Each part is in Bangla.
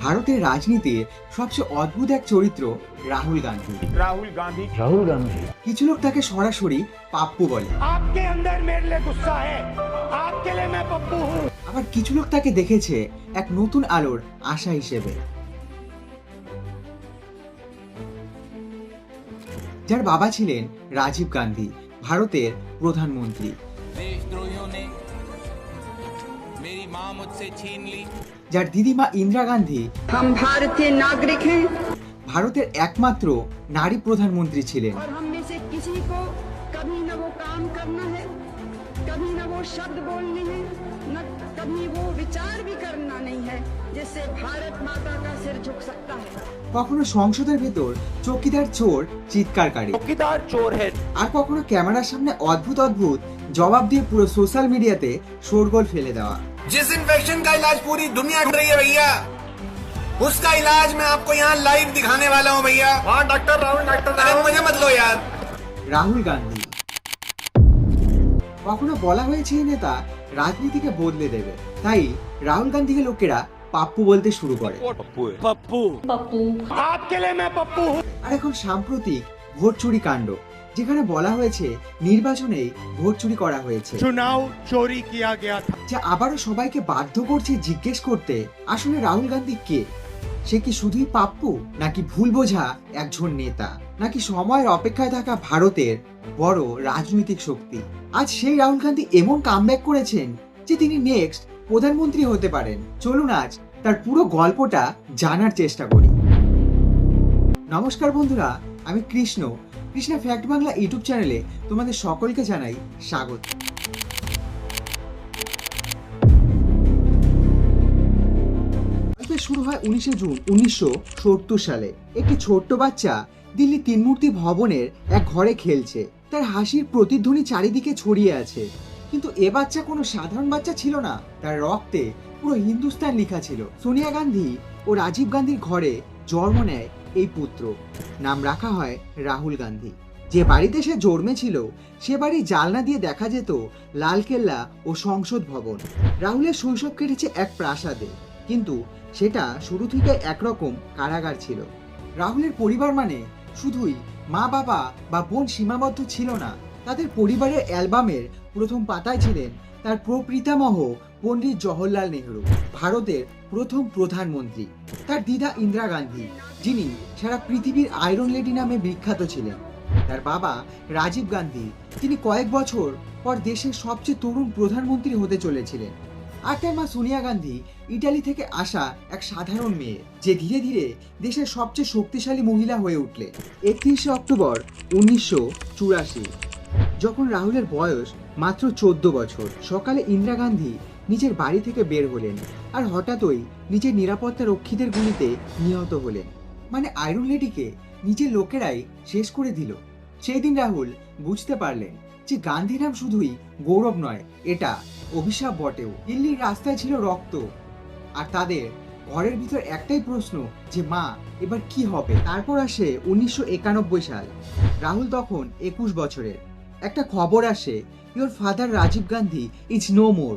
ভারতের রাজনীতি সবচেয়ে অদ্ভুত এক চরিত্র রাহুল গান্ধী। রাহুল গান্ধী। রাহুল গান্ধী। কিছু লোক তাকে সরাসরি পাপ্পু বলে। আবার কিছু লোক তাকে দেখেছে এক নতুন আলোর আশা হিসেবে। যার বাবা ছিলেন রাজীব গান্ধী ভারতের প্রধানমন্ত্রী। যার দিদিমা ইন্দিরা গান্ধী। ভারতের নাগরিক ভারতের একমাত্র নারী প্রধানমন্ত্রী ছিলেন। কখনো সংসদের ভেতর চকিদার চোর চিৎকারকারী। চোর আর কখনো ক্যামেরার সামনে অদ্ভুত অদ্ভুত জবাব দিয়ে পুরো সোশ্যাল মিডিয়াতে শোরগোল ফেলে দেওয়া। जिस इन्फेक्शन का इलाज पूरी दुनिया कर रही है भैया उसका इलाज मैं आपको यहाँ लाइव दिखाने वाला हूँ भैया हाँ डॉक्टर राहुल डॉक्टर अरे मुझे मत लो यार রাহুল গান্ধী কখনো বলা হয়েছে এই নেতা রাজনীতিকে বদলে দেবে তাই রাহুল গান্ধীকে লোকেরা পাপ্পু বলতে শুরু করে आपके लिए मैं पप्पू हूँ আর এখন সাম্প্রতিক ভোট চুরি কাণ্ড যেখানে বলা হয়েছে নির্বাচনে ভোট চুরি করা হয়েছে। চুনাও চুরি কিয়া গিয়া যা আবারও সবাইকে বাধ্য করছে জিজ্ঞেস করতে আসলে রাহুল গান্ধী কে? সে কি শুধুই পাপ্পু নাকি ভুল বোঝা একজন নেতা নাকি সময়ের অপেক্ষায় থাকা ভারতের বড় রাজনৈতিক শক্তি? আজ সেই রাহুল গান্ধী এমন কামব্যাক করেছেন যে তিনি নেক্সট প্রধানমন্ত্রী হতে পারেন। চলুন আজ তার পুরো গল্পটা জানার চেষ্টা করি। নমস্কার বন্ধুরা আমি কৃষ্ণ কৃষ্ণা ফ্যাক্ট বাংলা ইউটিউব চ্যানেলে তোমাদের সকলকে জানাই স্বাগত। শুরু হয় উনিশে জুন উনিশশো সত্তর সালে। একটি ছোট্ট বাচ্চা দিল্লি তিনমূর্তি ভবনের এক ঘরে খেলছে। তার হাসির প্রতিধ্বনি চারিদিকে ছড়িয়ে আছে। কিন্তু এ বাচ্চা কোনো সাধারণ বাচ্চা ছিল না। তার রক্তে পুরো হিন্দুস্তান লেখা ছিল। সোনিয়া গান্ধী ও রাজীব গান্ধীর ঘরে জন্ম নেয় এই পুত্র। নাম রাখা হয় রাহুল গান্ধী। যে বাড়িতে সে জন্মেছিল, সে বাড়ি জালনা দিয়ে দেখা যেত লালকেল্লা ও সংসদ ভবন। রাহুলের শৈশব কেটেছে এক প্রাসাদে। কিন্তু সেটা শুরু থেকে একরকম কারাগার ছিল। রাহুলের পরিবার মানে শুধুই মা, বাবা বা বোন সীমাবদ্ধ ছিল না, তাদের পরিবারের অ্যালবামের প্রথম পাতায় ছিলেন তার প্রপিতামহ পণ্ডিত জওহরলাল নেহরু, ভারতের প্রথম প্রধানমন্ত্রী। তার দিদা ইন্দিরা গান্ধী, যিনি সারা পৃথিবীর আয়রন লেডি নামে বিখ্যাত ছিলেন। তার বাবা রাজীব গান্ধী, তিনি কয়েক বছর পর দেশের সবচেয়ে তরুণ প্রধানমন্ত্রী হতে চলেছিলেন। আর তার মা সোনিয়া গান্ধী, ইটালি থেকে আসা এক সাধারণ মেয়ে, যে ধীরে ধীরে দেশের সবচেয়ে শক্তিশালী মহিলা হয়ে উঠলেন একত্রিশে অক্টোবর উনিশশো চুরাশি, যখন রাহুলের বয়স মাত্র চোদ্দ বছর। সকালে ইন্দিরা গান্ধী নিজের বাড়ি থেকে বের হলেন আর হঠাৎই নিজের নিরাপত্তা রক্ষীদের গুলিতে নিহত হলেন। মানে আয়রন লেডিকে নিজের লোকেরাই শেষ করে দিল। সেই দিন রাহুল বুঝতে পারলেন যে গান্ধী নাম শুধুই গৌরব নয়, এটা অভিশাপ বটেও। দিল্লির রাস্তায় ছিল রক্ত। আর তাদের ঘরের ভিতর একটাই প্রশ্ন যে, মা, এবার কি হবে? তারপর আসে উনিশশো একানব্বই সাল। রাহুল তখন একুশ বছরের। একটা খবর আসে your father Rajiv Gandhi is no more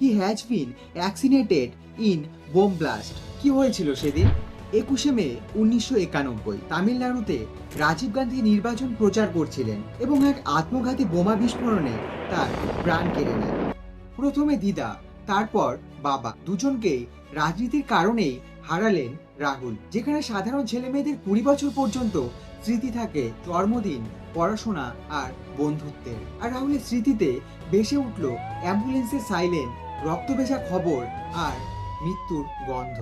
he has been assassinated in bomb blast কি হয়েছিল সেদিন? একুশে মে, উনিশশো একানব্বই, তামিলনাড়ুতে রাজীব গান্ধী নির্বাচন প্রচার করছিলেন এবং এক আত্মঘাতী বোমা বিস্ফোরণে তার প্রাণ কেড়ে নেয়। প্রথমে দিদা, তারপর বাবা, দুজনকেই রাজনীতির কারণেই হারালেন রাহুল, যেখানে সাধারণ ছেলে মেয়েদের কুড়ি বছর পর্যন্ত স্মৃতি থাকে জন্মদিন পড়াশোনা আর বন্ধুত্বের। আর রাহুলের স্মৃতিতে ভেসে উঠল অ্যাম্বুলেন্সের সাইলেন রক্ত ভেজা খবর আর মৃত্যুর গন্ধ।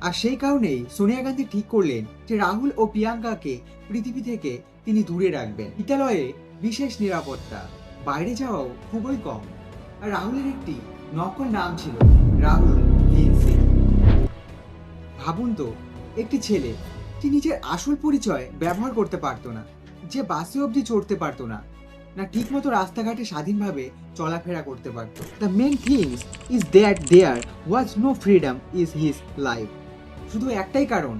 আর সেই কারণেই সোনিয়া গান্ধী ঠিক করলেন যে রাহুল ও প্রিয়াঙ্কাকে পৃথিবী থেকে তিনি দূরে রাখবেন। বিদ্যালয়ে বিশেষ নিরাপত্তা, বাইরে যাওয়াও খুবই কম। আর রাহুলের একটি নকল নাম ছিল, রাহুল ভাবুন তো, একটি ছেলে, যে নিজের আসল পরিচয় ব্যবহার করতে পারতো না, যে বাসে অবধি চড়তে পারতো না না ঠিকমতো রাস্তাঘাটে স্বাধীনভাবে চলাফেরা করতে পারতো। The main things is that there was no freedom is his life শুধু একটাই কারণ,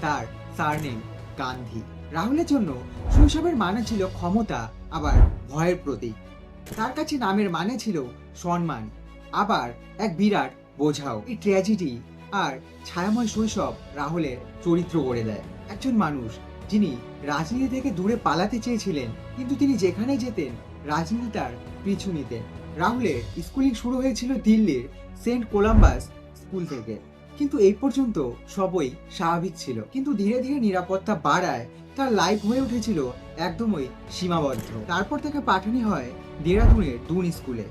তার সারনেম গান্ধী। রাহুলের জন্য শৈশবের মানে ছিল ক্ষমতা, আবার ভয়ের প্রতীক। তার কাছে নামের মানে ছিল সম্মান, আবার এক বিরাট বোঝাও। এই ট্র্যাজেডি আর ছায়াময় শৈশব রাহুলের চরিত্র গড়ে দেয়। একজন মানুষ যিনি রাজনীতি থেকে দূরে পালাতে চেয়েছিলেন, কিন্তু তিনি যেখানে যেতেন, রাজনীতি তার পিছু নিতেন। রাহুলের স্কুলিং শুরু হয়েছিল দিল্লির সেন্ট কোলাম্বাস স্কুল থেকে। কিন্তু এই পর্যন্ত সবই স্বাভাবিক ছিল। কিন্তু ধীরে ধীরে নিরাপত্তা বাড়ায় তার লাইফ হয়ে উঠেছিল একদমই সীমাবদ্ধ। তারপর তাকে পাঠানি হয় দেরাদুনের দুন স্কুলে।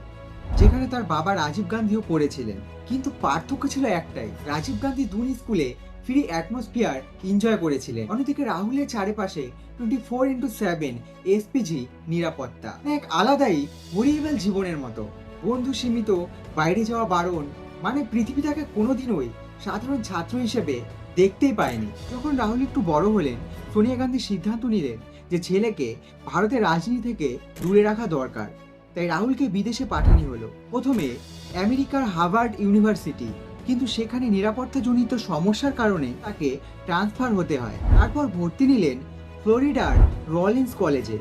যেখানে তার বাবা রাজীব গান্ধীও পড়েছিলেন। কিন্তু পার্থক্য ছিল একটাই, রাজীব গান্ধী দুন স্কুলে ফ্রি অ্যাটমসফিয়ার এনজয় করেছিলেন। অন্যদিকে রাহুলের চারিপাশে twenty four into seven SPG নিরাপত্তা। এক আলাদাই হরিয়েবল জীবনের মতো। বন্ধু সীমিত, বাইরে যাওয়া বারণ মানে পৃথিবী তাকে কোনোদিনই সাধারণ ছাত্র হিসেবে দেখতেই পায়নি। যখন রাহুল একটু বড় হলেন, সোনিয়া গান্ধী সিদ্ধান্ত নিলেন যে ছেলেকে ভারতের রাজনীতি থেকে দূরে রাখা দরকার। তাই রাহুলকে বিদেশে পাঠানো হলো। প্রথমে আমেরিকার হার্ভার্ড ইউনিভার্সিটি, কিন্তু সেখানে নিরাপত্তাজনিত সমস্যার কারণে তাকে ট্রান্সফার হতে হয়। তারপর ভর্তি নিলেন ফ্লোরিডার রলিন্স কলেজে,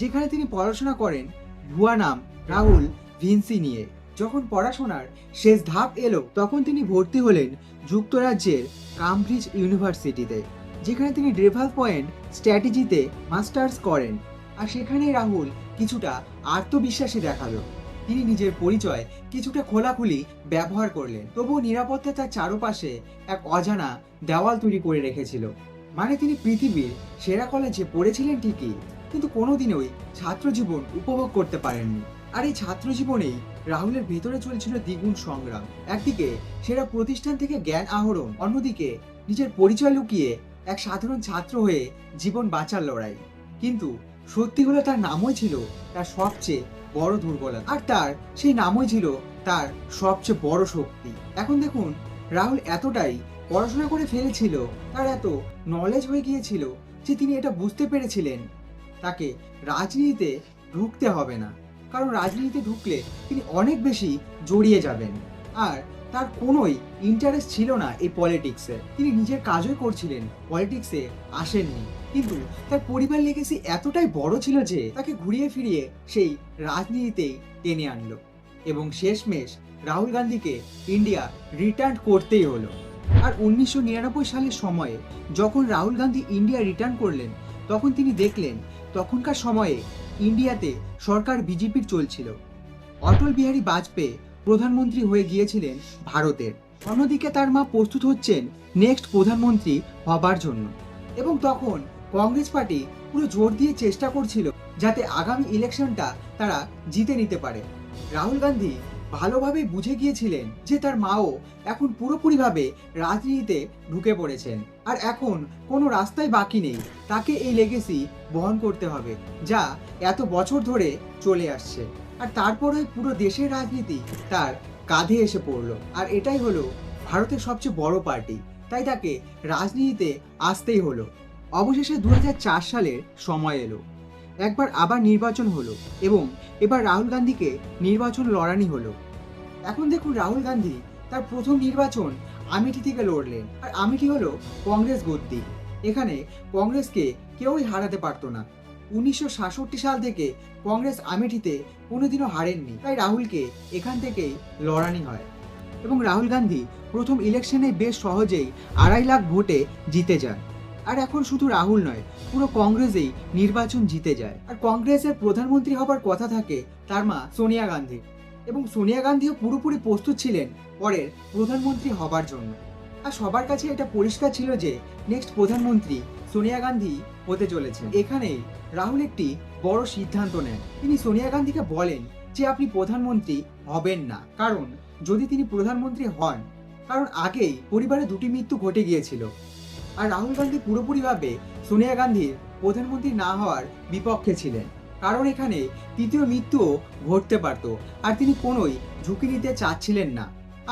যেখানে তিনি পড়াশোনা করেন ভুয়া নাম রাহুল ভিনসি নিয়ে। যখন পড়াশোনার শেষ ধাপ এলো, তখন তিনি ভর্তি হলেন যুক্তরাজ্যের কামব্রিজ ইউনিভার্সিটিতে, যেখানে তিনি ড্রেভাল পয়েন্ট স্ট্র্যাটেজিতে মাস্টার্স করেন। আর সেখানেই রাহুল কিছুটা আত্মবিশ্বাসী দেখাল। তিনি নিজের পরিচয় কিছুটা খোলাখুলি ব্যবহার করলেন। তবুও নিরাপত্তা তার চারপাশে এক অজানা দেওয়াল তৈরি করে রেখেছিল। মানে তিনি পৃথিবীর সেরা কলেজে পড়েছিলেন ঠিকই, কিন্তু কোনোদিনই ছাত্র জীবন উপভোগ করতে পারেননি। আর এই ছাত্র জীবনেই রাহুলের ভেতরে চলছিল দ্বিগুণ সংগ্রাম। একদিকে সেরা প্রতিষ্ঠান থেকে জ্ঞান আহরণ, অন্যদিকে নিজের পরিচয় লুকিয়ে এক সাধারণ ছাত্র হয়ে জীবন বাঁচার লড়াই। কিন্তু সত্যি হলো তার নামই ছিল তার সবচেয়ে বড় দুর্বলতা। আর তার সেই নামই ছিল তার সবচেয়ে বড় শক্তি। এখন দেখুন, রাহুল এতটাই পড়াশোনা করে ফেলেছিল, তার এত নলেজ হয়ে গিয়েছিল যে তিনি এটা বুঝতে পেরেছিলেন। তাকে রাজনীতিতে ঢুকতে হবে না। কারণ রাজনীতিতে ঢুকলে তিনি অনেক বেশি জড়িয়ে যাবেন। আর তার কোনোই ইন্টারেস্ট ছিল না এই পলিটিক্সে তিনি নিজের কাজই করছিলেন পলিটিক্সে আসেননি। কিন্তু তার পরিবার লেগেসি এতটাই বড় ছিল যে তাকে ঘুরিয়ে ফিরিয়ে সেই রাজনীতিতেই টেনে আনলো। এবং শেষমেশ রাহুল গান্ধীকে ইন্ডিয়া রিটার্ন করতেই হলো। আর উনিশশো নিরানব্বই সালের সময়ে যখন রাহুল গান্ধী ইন্ডিয়া রিটার্ন করলেন, তখন তিনি দেখলেন তখনকার সময়ে ইন্ডিয়াতে সরকার বিজেপির চলছিল। অটল বিহারী বাজপেয়ী প্রধানমন্ত্রী হয়ে গিয়েছিলেন ভারতের। অন্যদিকে তার মা প্রস্তুত হচ্ছেন নেক্সট প্রধানমন্ত্রী হবার জন্য। এবং তখন কংগ্রেস পার্টি পুরো জোর দিয়ে চেষ্টা করছিল যাতে আগামী ইলেকশনটা তারা জিতে নিতে পারে। রাহুল গান্ধী ভালোভাবে বুঝে গিয়েছিলেন যে তার মাও এখন পুরোপুরিভাবে রাজনীতিতে ঢুকে পড়েছেন। আর এখন কোনো রাস্তায় বাকি নেই, তাকে এই লেগেসি বহন করতে হবে, যা এত বছর ধরে চলে আসছে। আর তারপরে পুরো দেশের রাজনীতি তার কাঁধে এসে পড়ল। আর এটাই হলো ভারতের সবচেয়ে বড় পার্টি। তাই তাকে রাজনীতিতে আসতেই হলো। অবশেষে দু সালের সময় এলো। একবার আবার নির্বাচন হলো এবং এবার রাহুল গান্ধীকে নির্বাচন লড়ানি হলো। এখন দেখুন রাহুল গান্ধী তার প্রথম নির্বাচন আমিটি থেকে লড়লেন। আর আমিটি হলো কংগ্রেস গদ্দি। এখানে কংগ্রেসকে কেউই হারাতে পারতো না। উনিশশো সাতষট্টি সাল থেকে কংগ্রেস আমেঠিতে কোনোদিনও হারেননি। তাই রাহুলকে এখান থেকেই লড়ানি হয়। এবং রাহুল গান্ধী প্রথম ইলেকশনে বেশ সহজেই আড়াই লাখ ভোটে জিতে যান। আর এখন শুধু রাহুল নয়, পুরো কংগ্রেসেই নির্বাচন জিতে যায়। আর কংগ্রেসের প্রধানমন্ত্রী হবার কথা থাকে তার মা সোনিয়া গান্ধী। এবং সোনিয়া গান্ধীও পুরোপুরি প্রস্তুত ছিলেন পরের প্রধানমন্ত্রী হবার জন্য। আর সবার কাছে এটা পরিষ্কার ছিল যে নেক্সট প্রধানমন্ত্রী সোনিয়া গান্ধী হতে চলেছেন এখানেই রাহুল একটি বড় সিদ্ধান্ত নেন। তিনি সোনিয়া গান্ধীকে বলেন যে আপনি প্রধানমন্ত্রী হবেন না। কারণ যদি তিনি প্রধানমন্ত্রী হন, কারণ আগেই পরিবারে দুটি মৃত্যু ঘটে গিয়েছিল। আর রাহুল গান্ধী পুরোপুরিভাবে সোনিয়া গান্ধীর প্রধানমন্ত্রী না হওয়ার বিপক্ষে ছিলেন। কারণ এখানে তৃতীয় মৃত্যুও ঘটতে পারত আর তিনি কোনোই ঝুঁকি নিতে চাচ্ছিলেন না।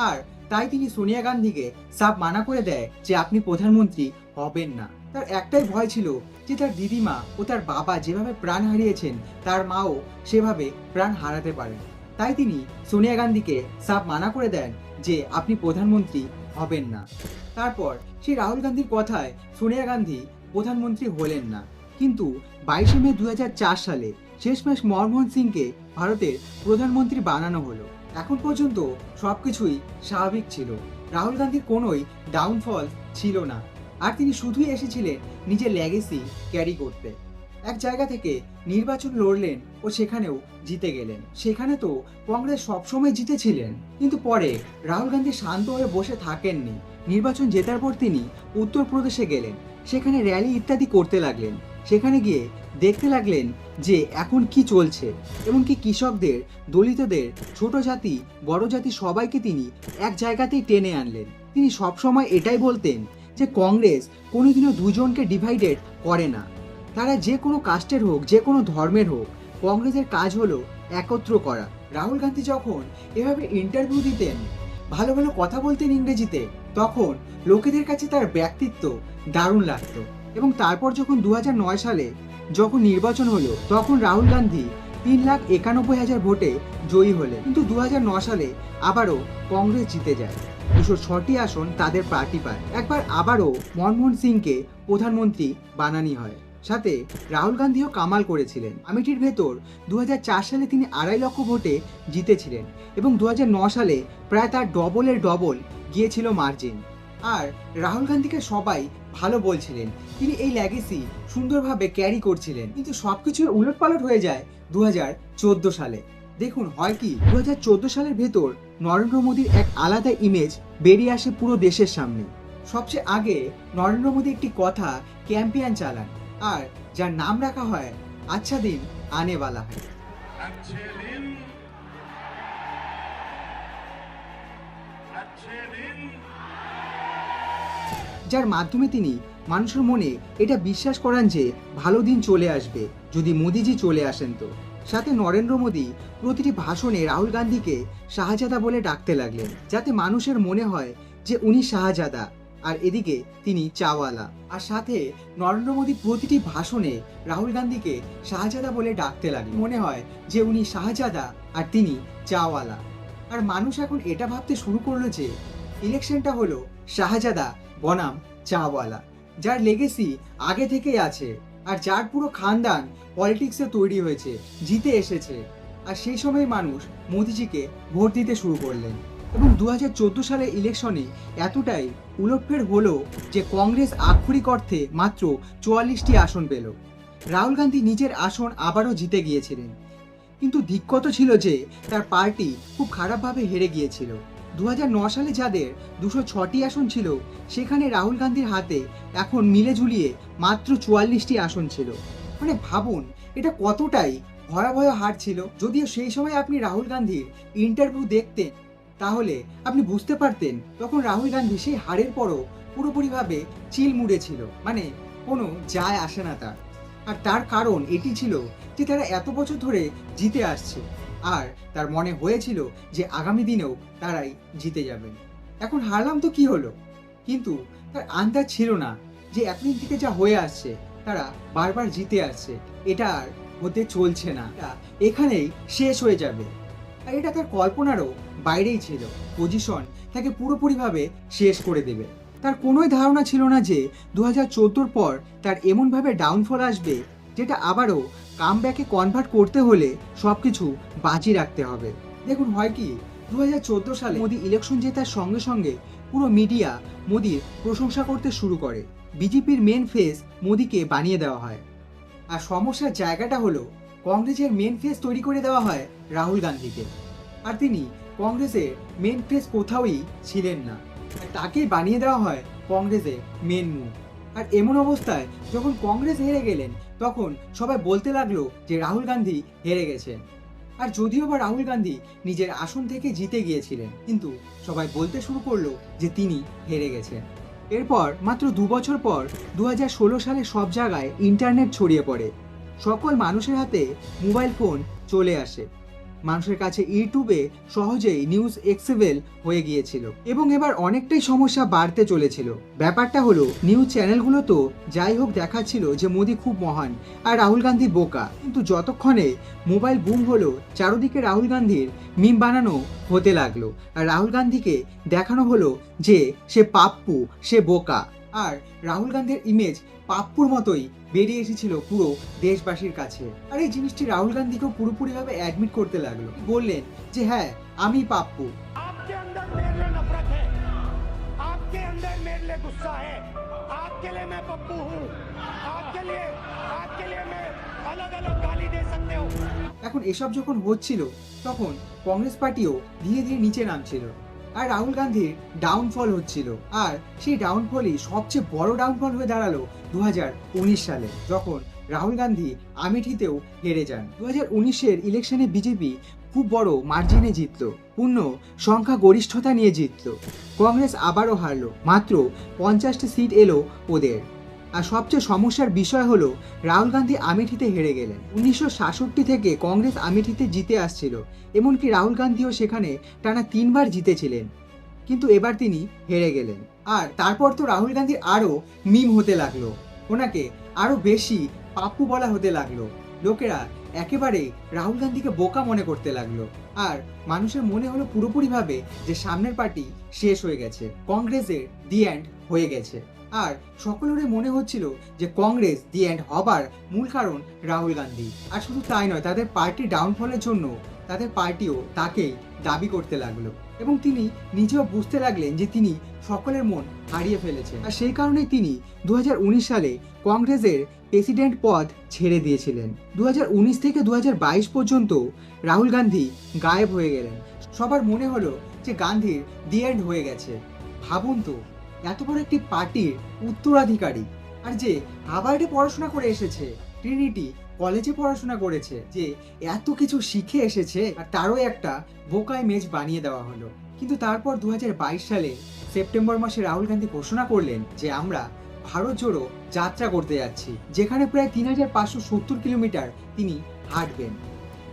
আর তাই তিনি সোনিয়া গান্ধীকে সাফ মানা করে দেয় যে আপনি প্রধানমন্ত্রী হবেন না। তার একটাই ভয় ছিল যে তার দিদিমা ও তার বাবা যেভাবে প্রাণ হারিয়েছেন, তার মাও সেভাবে প্রাণ হারাতে পারেন। তাই তিনি সোনিয়া গান্ধীকে সাফ মানা করে দেন যে আপনি প্রধানমন্ত্রী হবেন না। তারপর সেই রাহুল গান্ধীর কথায় সোনিয়া গান্ধী প্রধানমন্ত্রী হলেন না। কিন্তু বাইশে মে দু হাজার চার সালে শেষমেশ মনমোহন সিংকে ভারতের প্রধানমন্ত্রী বানানো হলো। এখন পর্যন্ত সবকিছুই স্বাভাবিক ছিল। রাহুল গান্ধীর কোনোই ডাউনফল ছিল না। আর তিনি শুধুই এসেছিলেন নিজের লেগেসি ক্যারি করতে। এক জায়গা থেকে নির্বাচন লড়লেন ও সেখানেও জিতে গেলেন। সেখানে তো কংগ্রেস সবসময় জিতেছিলেন, কিন্তু পরে রাহুল গান্ধী শান্ত হয়ে বসে থাকেননি। নির্বাচন জেতার পর তিনি উত্তরপ্রদেশে গেলেন, সেখানে র্যালি ইত্যাদি করতে লাগলেন। সেখানে গিয়ে দেখতে লাগলেন যে এখন কি চলছে এমনকি কৃষকদের, দলিতদের, ছোট জাতি, বড় জাতি সবাইকে তিনি এক জায়গাতেই টেনে আনলেন। তিনি সবসময় এটাই বলতেন যে কংগ্রেস কোনোদিনও দুজনকে ডিভাইডেড করে না। তারা যে কোনো কাস্টের হোক, যে কোনো ধর্মের হোক, কংগ্রেসের কাজ হলো একত্র করা। রাহুল গান্ধী যখন এভাবে ইন্টারভিউ দিতেন, ভালো ভালো কথা বলতেন ইংরেজিতে, তখন লোকেদের কাছে তার ব্যক্তিত্ব দারুণ লাগতো। এবং তারপর যখন দু সালে যখন নির্বাচন হলো, তখন রাহুল গান্ধী তিন লাখ একানব্বই হাজার ভোটে জয়ী হলেন। কিন্তু দু সালে আবারও কংগ্রেস জিতে যায়। দুশো ছটি আসন তাদের পার্টি পায়। একবার আবারও মনমোহন সিংকে প্রধানমন্ত্রী বানানি হয়। সাথে রাহুল গান্ধীও কামাল করেছিলেন। আমেঠির ভেতর দু হাজার চার সালে তিনি আড়াই লক্ষ ভোটে জিতেছিলেন এবং দু সালে প্রায় তার ডবলের ডবল গিয়েছিল মার্জিন। আর রাহুল গান্ধীকে সবাই ভালো বলছিলেন। তিনি এই ল্যাগেসি সুন্দরভাবে ক্যারি করছিলেন। কিন্তু সবকিছু উলটপালট হয়ে যায় দু হাজার চোদ্দ সালে। দেখুন, হয় কি? দু হাজার চোদ্দ সালের ভেতর নরেন্দ্র মোদীর এক আলাদা ইমেজ বেরিয়ে আসে পুরো দেশের সামনে। সবচেয়ে আগে নরেন্দ্র মোদী একটি কথা ক্যাম্পেইন চালান আর যার নাম রাখা হয় আচ্ছা দিন আনেওয়ালা বালা। আচ্ছা আচ্ছা যার মাধ্যমে তিনি মানুষের মনে এটা বিশ্বাস করান যে ভালো দিন চলে আসবে যদি মোদিজি চলে আসেন তো। সাথে নরেন্দ্র মোদী প্রতিটি ভাষণে রাহুল গান্ধীকে শাহজাদা বলে ডাকতে লাগলেন, যাতে মানুষের মনে হয় যে উনি শাহজাদা, আর এদিকে তিনি চাওয়ালা। আর সাথে নরেন্দ্র মোদী প্রতিটি ভাষণে রাহুল গান্ধীকে শাহজাদা বলে ডাকতে লাগলেন। মনে হয় যে উনি শাহজাদা আর তিনি চাওয়ালা। আর মানুষ এখন এটা ভাবতে শুরু করল যে ইলেকশনটা হলো শাহজাদা বনাম চাওয়ালা, যার লেগেসি আগে থেকেই আছে। আর যার পুরো খানদান পলিটিক্সে তৈরি হয়েছে, জিতে এসেছে। আর সেই সময় মানুষ মোদিজিকে ভোট দিতে শুরু করলেন। এবং দু হাজার সালে ইলেকশনে এতটাই উলটফের হলো যে কংগ্রেস আক্ষরিক অর্থে মাত্র চুয়াল্লিশটি আসন পেল। রাহুল গান্ধী নিজের আসন আবারও জিতে গিয়েছিলেন। কিন্তু দিক্কত ছিল যে তার পার্টি খুব খারাপভাবে হেরে গিয়েছিল। দু সালে যাদের দুশো ছটি আসন ছিল, সেখানে রাহুল গান্ধীর হাতে এখন মিলে ঝুলিয়ে মাত্র চুয়াল্লিশটি আসন ছিল। মানে ভাবুন, এটা কতটাই ভয়াবহ হার ছিল। যদিও সেই সময় আপনি রাহুল গান্ধীর ইন্টারভিউ দেখতেন, তাহলে আপনি বুঝতে পারতেন তখন রাহুল গান্ধী সেই হারের পরও পুরোপুরিভাবে চিল মুড়ে ছিল। মানে কোনো যায় আসে না তার। আর তার কারণ এটি ছিল যে তারা এত বছর ধরে জিতে আসছে। আর তার মনে হয়েছিল যে আগামী দিনেও তারাই জিতে যাবেন। এখন হারলাম তো কি হলো? কিন্তু তার আন্দাজ ছিল না যে এতদিন থেকে যা হয়ে আসছে, তারা বারবার জিতে আসছে, এটা আর হতে চলছে না। এখানেই শেষ হয়ে যাবে। আর এটা তার কল্পনারও বাইরেই ছিল। পজিশন তাকে পুরোপুরিভাবে শেষ করে দেবে। তার কোনোই ধারণা ছিল না যে দু হাজার পর তার এমনভাবে ডাউনফল আসবে যেটা আবারও কামব্যাকে কনভার্ট করতে হলে সব কিছু বাজি রাখতে হবে। দেখুন, হয় কি? দু হাজার চোদ্দ সালে মোদি ইলেকশন জেতার সঙ্গে সঙ্গে পুরো মিডিয়া মোদির প্রশংসা করতে শুরু করে। বিজেপির মেন ফেস মোদিকে বানিয়ে দেওয়া হয়। আর সমস্যার জায়গাটা হলো, কংগ্রেসের মেন ফেস তৈরি করে দেওয়া হয় রাহুল গান্ধীকে। আর তিনি কংগ্রেসের মেন ফেস কোথাওই ছিলেন না। তাকেই বানিয়ে দেওয়া হয় কংগ্রেসের মেন মুখ আর এমন অবস্থায় যখন কংগ্রেস হেরে গেলেন তখন সবাই বলতে লাগল যে রাহুল গান্ধী হেরে গেছে। আর যদিও বা রাহুল গান্ধী নিজের আসন থেকে জিতে গিয়েছিলেন, কিন্তু সবাই বলতে শুরু করল যে তিনি হেরে গেছেন। এরপর মাত্র দু বছর পর দু হাজার ষোলো সালে সব জায়গায় ইন্টারনেট ছড়িয়ে পড়ে। সকল মানুষের হাতে মোবাইল ফোন চলে আসে। মানুষের কাছে ইউটিউবে সহজেই নিউজ এক্সেবেল হয়ে গিয়েছিল এবং এবার অনেকটাই সমস্যা বাড়তে চলেছিল। ব্যাপারটা হলো, নিউজ চ্যানেলগুলো তো যাই হোক দেখাচ্ছিল যে মোদি খুব মহান আর রাহুল গান্ধী বোকা। কিন্তু যতক্ষণে মোবাইল বুম হলো, চারদিকে রাহুল গান্ধীর মিম বানানো হতে লাগল। আর রাহুল গান্ধীকে দেখানো হলো যে সে পাপ্পু, সে বোকা। আর রাহুল গান্ধীর ইমেজ পাপ্পুর মতোই বেরিয়ে এসেছিল পুরো দেশবাসীর কাছে আর এই জিনিসটি রাহুল গান্ধীকেও পুরোপুরিভাবে অ্যাডমিট করতে লাগলো বললেন যে হ্যাঁ আমি পাপ্পু आपके अंदर मेरे लिए नफरत है लिए गुस्सा है आपके लिए मैं पप्पू हूँ आपके लिए आपके लिए मैं अलग अलग गाली दे सकते हो এখন এসব যখন হচ্ছিল তখন কংগ্রেস পার্টিও ধীরে ধীরে নিচে নামছিল আর রাহুল গান্ধীর ডাউনফল হচ্ছিল। আর সেই ডাউনফলই সবচেয়ে বড় ডাউনফল হয়ে দাঁড়াল দু হাজার উনিশ সালে, যখন রাহুল গান্ধী আমেঠিতেও হেরে যান। দু হাজার উনিশের ইলেকশনে বিজেপি খুব বড় মার্জিনে জিতল, পূর্ণ সংখ্যা গরিষ্ঠতা নিয়ে জিতল। কংগ্রেস আবারও হারলো, মাত্র পঞ্চাশটি সিট এলো ওদের। আর সবচেয়ে সমস্যার বিষয় হলো, রাহুল গান্ধী আমেঠিতে হেরে গেলেন। উনিশশো সাতষট্টি থেকে কংগ্রেস আমেঠিতে জিতে আসছিল, এমনকি রাহুল গান্ধীও সেখানে টানা তিনবার জিতেছিলেন। কিন্তু এবার তিনি হেরে গেলেন। আর তারপর তো রাহুল গান্ধীর আরও মিম হতে লাগল। ওনাকে আরও বেশি পাপ্পু বলা হতে লাগল। লোকেরা একেবারে রাহুল গান্ধীকে বোকা মনে করতে লাগল। আর মানুষের মনে হলো পুরোপুরিভাবে যে সামনের পার্টি শেষ হয়ে গেছে, কংগ্রেসের দি এন্ড হয়ে গেছে। আর সকলেরই মনে হচ্ছিল যে কংগ্রেস দি এন্ড হবার মূল কারণ রাহুল গান্ধী। আর শুধু তাই নয়, তাদের পার্টি ডাউনফলের জন্য তাদের পার্টিও তাকেই দাবি করতে লাগল এবং তিনি নিজেও বুঝতে লাগলেন যে তিনি সকলের মন হারিয়ে ফেলেছেন। আর সেই কারণে তিনি দু হাজার উনিশ সালে কংগ্রেসের প্রেসিডেন্ট পদ ছেড়ে দিয়েছিলেন। দু হাজার উনিশ থেকে দু হাজার বাইশ পর্যন্ত রাহুল গান্ধী গায়েব হয়ে গেলেন। সবার মনে হলো যে গান্ধীর দি এন্ড হয়ে গেছে। ভাবুন তো এত বড় একটি পার্টির উত্তরাধিকারী। আর যে হাভার্ডে পড়াশোনা করে এসেছে, ট্রিনিটি কলেজে পড়াশোনা করেছে, যে এত কিছু শিখে এসেছে, আর তারও একটা বোকা মেজ বানিয়ে দেওয়া হলো। কিন্তু তারপর দু হাজার বাইশ সালে সেপ্টেম্বর মাসে রাহুল গান্ধী ঘোষণা করলেন যে আমরা ভারত জোড়ো যাত্রা করতে যাচ্ছি, যেখানে প্রায় তিন হাজার পাঁচশো সত্তর কিলোমিটার তিনি হাঁটবেন।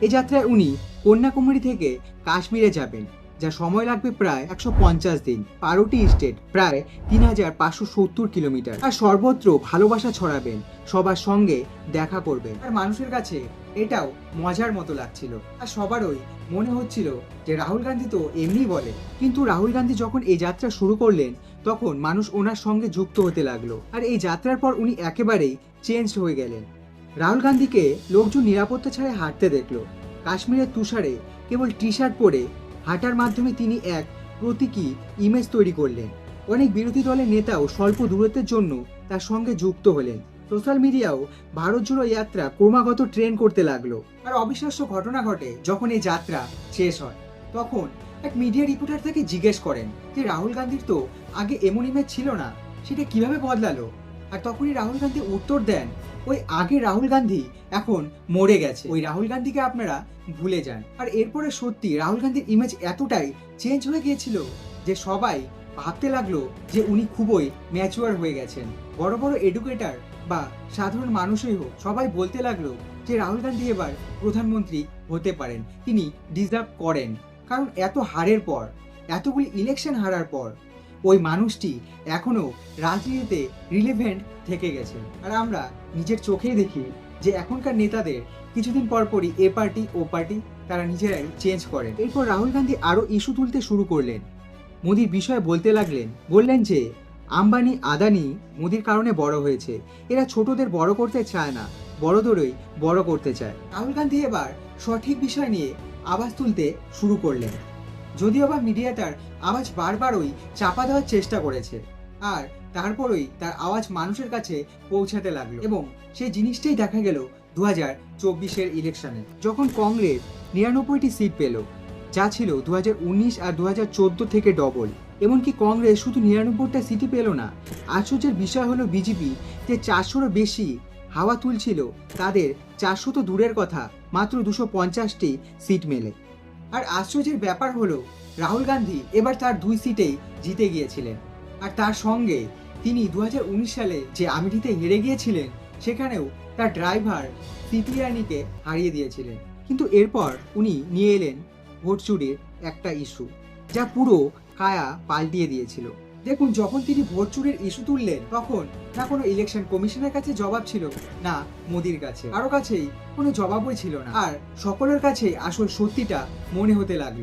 এ যাত্রায় উনি কন্যাকুমারী থেকে কাশ্মীরে যাবেন। যা সময় লাগবে প্রায় একশো পঞ্চাশ দিন। বারোটি স্টেট প্রায় তিন হাজার পাঁচশো সত্তর কিলোমিটার। আর সর্বত্র ভালোবাসা ছড়াবেন, সবার সঙ্গে দেখা করবেন। আর মানুষের কাছে এটাও মজার মতো লাগছিল। আর সবারই মনে হচ্ছিল যে রাহুল গান্ধী তো এমনি বলে। কিন্তু রাহুল গান্ধী যখন এই যাত্রা শুরু করলেন, তখন মানুষ ওনার সঙ্গে যুক্ত হতে লাগল। আর এই যাত্রার পর উনি একেবারেই চেঞ্জ হয়ে গেলেন। রাহুল গান্ধীকে লোকজন নিরাপত্তা ছাড়াই হাঁটতে দেখল। কাশ্মীরের তুষারে কেবল টি শার্ট পরে হাঁটার মাধ্যমে তিনি এক প্রতীকী ইমেজ তৈরি করলেন। অনেক বিরোধী দলের নেতাও স্বল্প দূরত্বের জন্য তার সঙ্গে যুক্ত হলেন। সোশ্যাল মিডিয়াও ভারত জোড়ো যাত্রা ক্রমাগত ট্রেন করতে লাগল। আর অবিশ্বাস্য ঘটনা ঘটে যখন এই যাত্রা শেষ হয়। তখন এক মিডিয়া রিপোর্টার তাকে জিজ্ঞেস করেন যে, রাহুল গান্ধীর তো আগে এমন ইমেজ ছিল না, সেটা কীভাবে বদলালো? আর তখনই রাহুল গান্ধী উত্তর দেন ওই আগে রাহুল গান্ধী, এখন মরে গেছে। ওই রাহুল গান্ধীকে আপনারা ভুলে যান। আর এরপরে সত্যি, রাহুল গান্ধীর ইমেজ এতটাই চেঞ্জ হয়ে গিয়েছিল যে সবাই ভাবতে লাগল যে উনি খুবই ম্যাচুয়ার হয়ে গেছেন। বড় বড় এডুকেটার বা সাধারণ মানুষই হোক, সবাই বলতে লাগল যে রাহুল গান্ধী এবার প্রধানমন্ত্রী হতে পারেন। তিনি ডিজার্ভ করেন। কারণ এত হারের পর, এতগুলি ইলেকশন হারার পর, ওই মানুষটি এখনও রাজনীতিতে রিলেভেন্ট থেকে গেছে আর আমরা নিজের চোখেই দেখি যে এখনকার নেতাদের কিছুদিন পর পরই এ পার্টি, ও পার্টি তারা নিজেরাই চেঞ্জ করেন। এরপর রাহুল গান্ধী আরও ইস্যু তুলতে শুরু করলেন। মোদির বিষয়ে বলতে লাগলেন, বললেন যে, আম্বানি, আদানি মোদির কারণে বড় হয়েছে। এরা ছোটদের বড় করতে চায় না, বড়দেরই বড় করতে চায়। রাহুল গান্ধী এবার সঠিক বিষয় নিয়ে আওয়াজ তুলতে শুরু করলেন। যদিও বা মিডিয়া তার আওয়াজ বারবারই চাপা দেওয়ার চেষ্টা করেছে। আর তারপরই তার আওয়াজ মানুষের কাছে পৌঁছাতে লাগল এবং সেই জিনিসটাই দেখা গেল দু হাজার চব্বিশের ইলেকশনে যখন কংগ্রেস নিরানব্বইটি সিট পেল, যা ছিল দু আর দু থেকে ডবল এমনকি কংগ্রেস শুধু নিরানব্বইটা সিটি পেল না, আশ্চর্যের বিষয় হলো বিজেপি যে চারশোরও বেশি হাওয়া তুলছিল, তাদের চারশো তো দূরের কথা, মাত্র দুশো পঞ্চাশটি সিট মেলে। আর আশ্চর্যের ব্যাপার হলো, রাহুল গান্ধী এবার তার দুই সিটেই জিতে গিয়েছিলেন। আর তার সঙ্গে তিনি দু হাজার উনিশ সালে যে আমিটিতে হেরে গিয়েছিলেন সেখানেও তার ড্রাইভার সিপিয়ানিকে হারিয়ে দিয়েছিলেন। কিন্তু এরপর উনি নিয়ে এলেন ভোট চুরির একটা ইস্যু যা পুরো কায়া পাল্টিয়ে দিয়েছিল। দেখুন যখন তিনি ভোট চুরির ইস্যু তুললেন তখন না কোনো ইলেকশন কমিশনের কাছে জবাব ছিল না মোদির কাছে। কারও কাছেই কোনো জবাবই ছিল না। আর সকলের কাছে আসল সত্যিটা মনে হতে লাগল।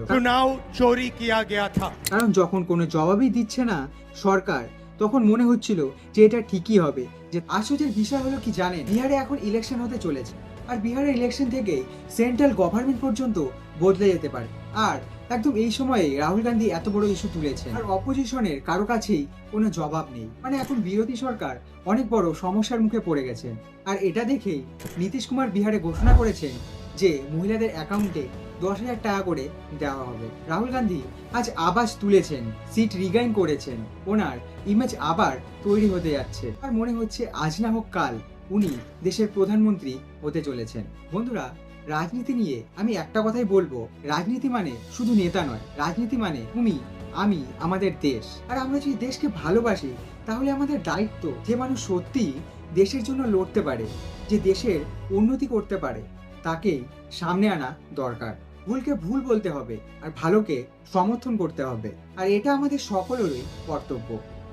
কারণ যখন কোনো জবাবই দিচ্ছে না সরকার তখন মনে হচ্ছিল যে এটা ঠিকই হবে। যে আশ্চর্যের বিষয় হলো কি জানেন? বিহারে এখন ইলেকশন হতে চলেছে। আর বিহারের ইলেকশন থেকেই সেন্ট্রাল গভর্নমেন্ট পর্যন্ত বদলে যেতে পারে। আর একদম এই সময়ে রাহুল গান্ধী এত বড় ইস্যু তুলেছেন। আর অপোজিশনের কারও কাছেই কোনো জবাব নেই। মানে এখন বিরোধী সরকার অনেক বড় সমস্যার মুখে পড়ে গেছেন। আর এটা দেখেই নীতিশ কুমার বিহারে ঘোষণা করেছেন যে মহিলাদের অ্যাকাউন্টে দশ হাজার টাকা করে দেওয়া হবে। রাহুল গান্ধী আজ আবাস তুলেছেন সিট রিগাইন করেছেন। ওনার ইমেজ আবার তৈরি হতে যাচ্ছে। আর মনে হচ্ছে আজ না হোক কাল উনি দেশের প্রধানমন্ত্রী হতে চলেছেন। বন্ধুরা, রাজনীতি নিয়ে আমি একটা কথাই বলব। রাজনীতি মানে শুধু নেতা নয়, রাজনীতি মানে তুমি, আমি, আমাদের দেশ। আর আমরা যদি দেশকে ভালোবাসি, তাহলে আমাদের দায়িত্ব যে মানুষ সত্যি দেশের জন্য লড়তে পারে, যে দেশের উন্নতি করতে পারে, তাকেই সামনে আনা দরকার। ভুলকে ভুল বলতে হবে আর ভালোকে সমর্থন করতে হবে। আর এটা আমাদের সকলেরই কর্তব্য।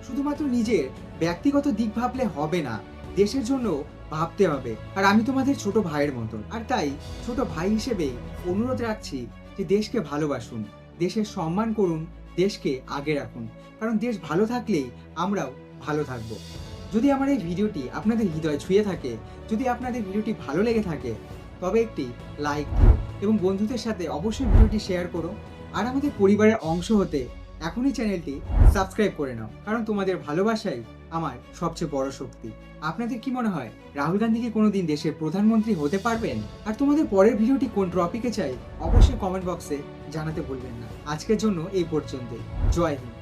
শুধুমাত্র নিজের ব্যক্তিগত দিক ভাবলে হবে না, দেশের জন্য ভাবতে হবে। আর আমি তোমাদের ছোট ভাইয়ের মতন। আর তাই ছোট ভাই হিসেবে অনুরোধ রাখছি যে দেশকে ভালোবাসুন, দেশের সম্মান করুন, দেশকে আগে রাখুন। কারণ দেশ ভালো থাকলেই আমরাও ভালো থাকব। যদি আমার এই ভিডিওটি আপনাদের হৃদয় ছুঁয়ে থাকে, যদি আপনাদের ভিডিওটি ভালো লেগে থাকে, তবে একটি লাইক দিও। এবং বন্ধুদের সাথে অবশ্যই ভিডিওটি শেয়ার করো। আর আমাদের পরিবারের অংশ হতে এখনই চ্যানেলটি সাবস্ক্রাইব করে নাও, কারণ তোমাদের ভালোবাসাই আমার সবচেয়ে বড় শক্তি। আপনাদের কি মনে হয়, রাহুল গান্ধী কি কোনোদিন দেশের প্রধানমন্ত্রী হতে পারবেন? আর তোমাদের পরের ভিডিওটি কোন টপিকে চাই, অবশ্যই কমেন্ট বক্সে জানাতে ভুলবেন না। আজকের জন্য এই পর্যন্তই। জয় হিন্দ।